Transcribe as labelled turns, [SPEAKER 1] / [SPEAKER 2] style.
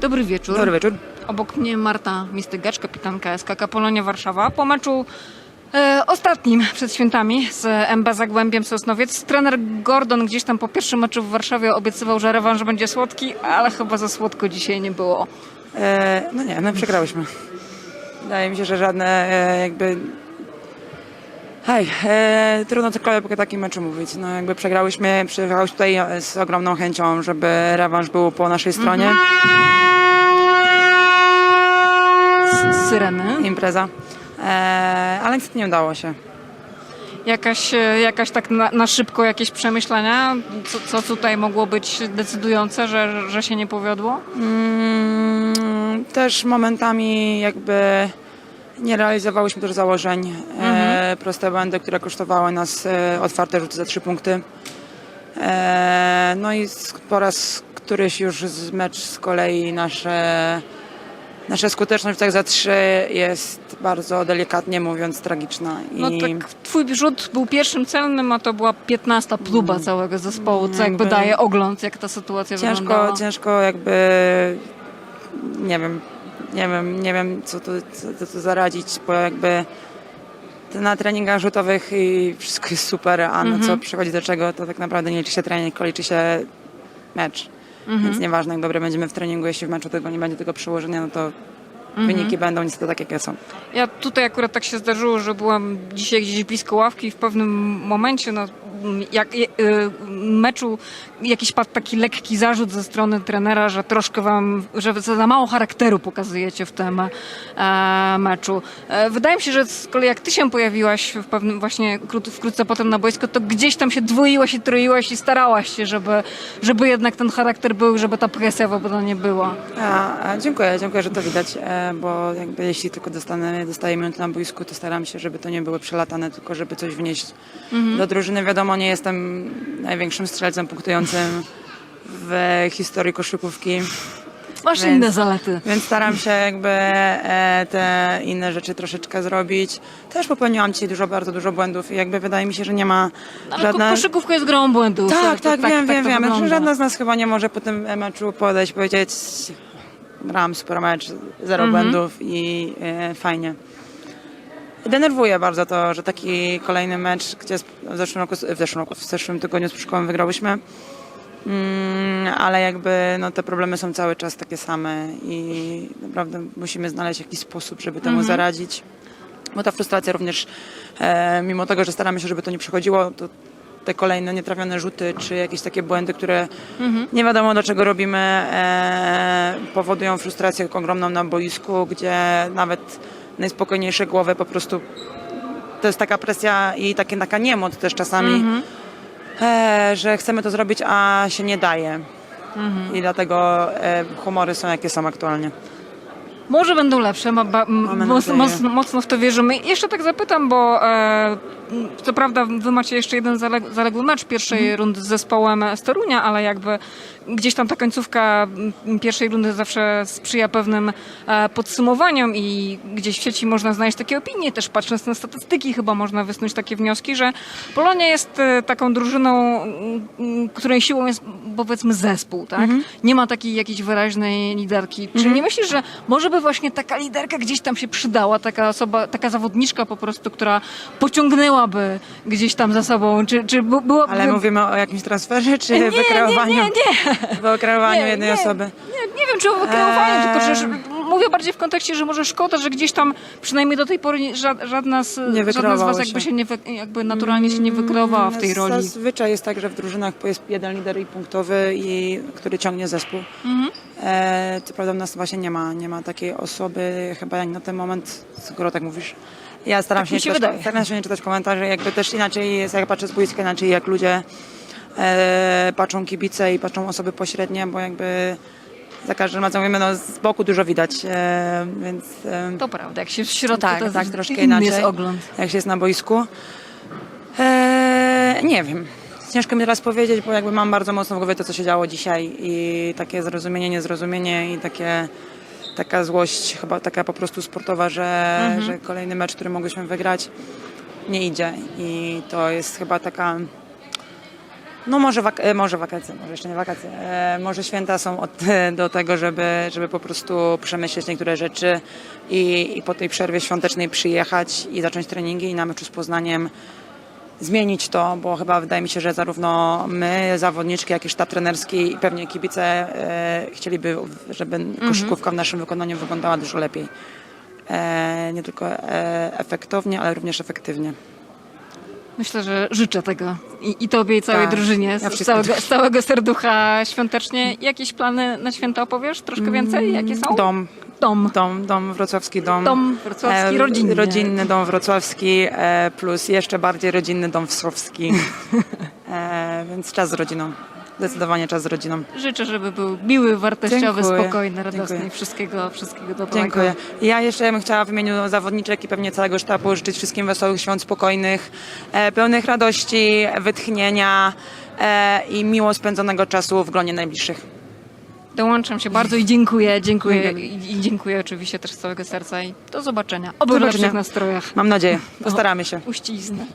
[SPEAKER 1] Dobry wieczór.
[SPEAKER 2] Dobry wieczór.
[SPEAKER 1] Obok mnie Marta Mistygacz, kapitanka SKK Polonia Warszawa. Po meczu e, ostatnim przed świętami z MB Zagłębiem Sosnowiec trener Gordon gdzieś tam po pierwszym meczu w Warszawie obiecywał, że rewanż będzie słodki, ale chyba za słodko dzisiaj nie było.
[SPEAKER 2] E, no nie, no przegrałyśmy. Wydaje mi się, że żadne e, jakby... Hej, e, trudno cokolwiek o takim meczu mówić. No jakby przegrałyśmy, przyjechałyśmy tutaj e, z ogromną chęcią, żeby rewanż był po naszej stronie.
[SPEAKER 1] Z syreny.
[SPEAKER 2] Impreza. E, ale niestety nie udało się.
[SPEAKER 1] Jakaś, e, jakaś tak na, na szybko jakieś przemyślenia? Co, co tutaj mogło być decydujące, że, że się nie powiodło?
[SPEAKER 2] Mm, też momentami jakby nie realizowałyśmy też założeń. E, proste błędy, które kosztowały nas e, otwarte rzuty za trzy punkty. E, no i po raz któryś już z mecz z kolei nasze, nasza skuteczność tak za trzy jest bardzo delikatnie mówiąc tragiczna.
[SPEAKER 1] No
[SPEAKER 2] I
[SPEAKER 1] tak, twój rzut był pierwszym celnym, a to była 15 pluba całego zespołu, co jakby
[SPEAKER 2] jakby-
[SPEAKER 1] daje ogląd, jak ta sytuacja
[SPEAKER 2] ciężko,
[SPEAKER 1] wyglądała.
[SPEAKER 2] ciężko jakby nie wiem, nie wiem, nie wiem co tu, co, co tu zaradzić, bo jakby na treningach rzutowych i wszystko jest super, a no co przychodzi do czego, to tak naprawdę nie liczy się trening, tylko liczy się mecz. Więc nieważne jak dobre będziemy w treningu, jeśli w meczu tego nie będzie tego przełożenia, no to wyniki będą niestety takie, jakie są.
[SPEAKER 1] Ja tutaj akurat tak się zdarzyło, że byłam dzisiaj gdzieś blisko ławki i w pewnym momencie no, jak, y, meczu jakiś padł taki lekki zarzut ze strony trenera, że troszkę wam, że za mało charakteru pokazujecie w tym e, meczu. E, wydaje mi się, że z kolei jak ty się pojawiłaś w pewnym właśnie kró- wkrótce potem na boisko, to gdzieś tam się dwoiłaś i troiłaś i starałaś się, żeby, żeby jednak ten charakter był, żeby ta presja w obronie była.
[SPEAKER 2] A, a dziękuję, dziękuję, że to widać, e, bo jakby jeśli tylko dostanę, dostaję minuty na boisku, to staram się, żeby to nie były przelatane, tylko żeby coś wnieść do drużyny. Wiadomo, nie jestem największym strzelcem punktującym w historii koszykówki,
[SPEAKER 1] Masz
[SPEAKER 2] Więc-
[SPEAKER 1] inne zalety.
[SPEAKER 2] więc staram się jakby e, te inne rzeczy troszeczkę zrobić. Też popełniłam dzisiaj dużo, bardzo dużo błędów i jakby wydaje mi się, że nie ma
[SPEAKER 1] Ale
[SPEAKER 2] żadna...
[SPEAKER 1] koszykówka jest grą błędów.
[SPEAKER 2] Tak, tak, wiem, wiem,
[SPEAKER 1] to
[SPEAKER 2] wiem.
[SPEAKER 1] wygląda.
[SPEAKER 2] Że żadna z nas chyba nie może po tym meczu podejść, powiedzieć gram super mecz, zero
[SPEAKER 1] Mhm.
[SPEAKER 2] błędów i e, fajnie. Denerwuje bardzo to, że taki kolejny mecz, gdzie w zeszłym roku, w zeszłym, roku, w zeszłym tygodniu z Pszkołem wygrałyśmy, mm, ale jakby no, te problemy są cały czas takie same i naprawdę musimy znaleźć jakiś sposób, żeby temu
[SPEAKER 1] Mhm.
[SPEAKER 2] zaradzić. Bo ta frustracja również, e, mimo tego, że staramy się, żeby to nie przychodziło, to te kolejne nietrafione rzuty, czy jakieś takie błędy, które nie wiadomo do czego robimy, e, powodują frustrację ogromną na boisku, gdzie nawet najspokojniejsze głowy po prostu to jest taka presja i takie, taka niemoc też czasami, e, że chcemy to zrobić, a się nie daje. I dlatego e, humory są jakie są aktualnie.
[SPEAKER 1] Może będą lepsze, ma, ba, m, moc, moc, mocno w to wierzymy. Jeszcze tak zapytam, bo e, co prawda wy macie jeszcze jeden zaleg, zaległy mecz pierwszej
[SPEAKER 2] Mhm.
[SPEAKER 1] rundy z zespołem z Torunia, ale jakby gdzieś tam ta końcówka pierwszej rundy zawsze sprzyja pewnym e, podsumowaniom i gdzieś w sieci można znaleźć takie opinie, też patrząc na statystyki chyba można wysnuć takie wnioski, że Polonia jest e, taką drużyną, której siłą jest powiedzmy zespół, tak?
[SPEAKER 2] Mhm.
[SPEAKER 1] Nie ma takiej jakiejś wyraźnej liderki. Czy nie myślisz, że może by właśnie taka liderka gdzieś tam się przydała, taka osoba, taka zawodniczka po prostu, która pociągnęłaby gdzieś tam za sobą, czy, czy by- byłaby...
[SPEAKER 2] Ale mówimy o jakimś transferze, czy
[SPEAKER 1] nie, nie,
[SPEAKER 2] wykreowaniu,
[SPEAKER 1] nie, nie,
[SPEAKER 2] wykreowaniu
[SPEAKER 1] Nie,
[SPEAKER 2] jednej
[SPEAKER 1] nie.
[SPEAKER 2] osoby?
[SPEAKER 1] nie, nie wiem, czy o wykreowaniu,
[SPEAKER 2] Eee.
[SPEAKER 1] tylko że, że mówię bardziej w kontekście, że może szkoda, że gdzieś tam przynajmniej do tej pory nie- ża- żadna z, żadna z was jakby
[SPEAKER 2] się.
[SPEAKER 1] się nie, wy- jakby naturalnie się nie wykreowała w tej roli.
[SPEAKER 2] Zazwyczaj jest tak, że w drużynach jest jeden lider i punktowy, i, który ciągnie zespół.
[SPEAKER 1] Mhm.
[SPEAKER 2] E, co prawda u nas właśnie nie ma, nie ma takiej osoby, chyba jak na ten moment, skoro tak mówisz. Ja staram,
[SPEAKER 1] Tak
[SPEAKER 2] się, nie czytać,
[SPEAKER 1] wydaje.
[SPEAKER 2] staram się nie czytać komentarzy, jakby też inaczej jest, jak patrzę z boiska, inaczej jak ludzie e, patrzą kibice i patrzą osoby pośrednie, bo jakby za każdym razem mówimy, no z boku dużo widać, e, więc... E,
[SPEAKER 1] To prawda, jak się w środku
[SPEAKER 2] tak,
[SPEAKER 1] to
[SPEAKER 2] tak, troszkę
[SPEAKER 1] inny
[SPEAKER 2] inaczej.
[SPEAKER 1] jest ogląd.
[SPEAKER 2] Jak się jest na boisku. Eee, nie wiem. Ciężko mi teraz powiedzieć, bo jakby mam bardzo mocno w głowie to, co się działo dzisiaj i takie zrozumienie, niezrozumienie i takie, taka złość, chyba taka po prostu sportowa, że, że kolejny mecz, który mogłyśmy wygrać, nie idzie. I to jest chyba taka No może, wak- e, może wakacje, może jeszcze nie wakacje. E, może święta są od, do tego, żeby, żeby po prostu przemyśleć niektóre rzeczy i, i po tej przerwie świątecznej przyjechać i zacząć treningi i na meczu z Poznaniem zmienić to, bo chyba wydaje mi się, że zarówno my, zawodniczki, jak i sztab trenerski i pewnie kibice e, chcieliby, żeby koszykówka w naszym wykonaniu wyglądała dużo lepiej. E, nie tylko e, efektownie, ale również efektywnie.
[SPEAKER 1] Myślę, że życzę tego i, i tobie i całej
[SPEAKER 2] Tak.
[SPEAKER 1] drużynie
[SPEAKER 2] Ja
[SPEAKER 1] z,
[SPEAKER 2] wszystkim
[SPEAKER 1] całego, z całego serducha świątecznie. Jakieś plany na święta opowiesz? Troszkę więcej? Jakie są?
[SPEAKER 2] Dom,
[SPEAKER 1] Dom.
[SPEAKER 2] dom, dom wrocławski dom.
[SPEAKER 1] Dom wrocławski,
[SPEAKER 2] E,
[SPEAKER 1] rodzinny.
[SPEAKER 2] Rodzinny dom wrocławski e, plus jeszcze bardziej rodzinny dom wsowski. e, więc czas z rodziną. Zdecydowanie czas z rodziną.
[SPEAKER 1] Życzę, żeby był miły, wartościowy,
[SPEAKER 2] Dziękuję.
[SPEAKER 1] spokojny, radosny
[SPEAKER 2] Dziękuję.
[SPEAKER 1] i wszystkiego, wszystkiego dobrego.
[SPEAKER 2] Dziękuję. Ja jeszcze bym chciała w imieniu zawodniczek i pewnie całego sztabu życzyć wszystkim wesołych świąt, spokojnych, e, pełnych radości, wytchnienia e, i miło spędzonego czasu w gronie najbliższych.
[SPEAKER 1] Dołączam się bardzo i dziękuję, dziękuję i, i dziękuję oczywiście też z całego serca i do zobaczenia. Oby w lepszych nastrojach.
[SPEAKER 2] Mam nadzieję. Postaramy się.
[SPEAKER 1] Uścisnę.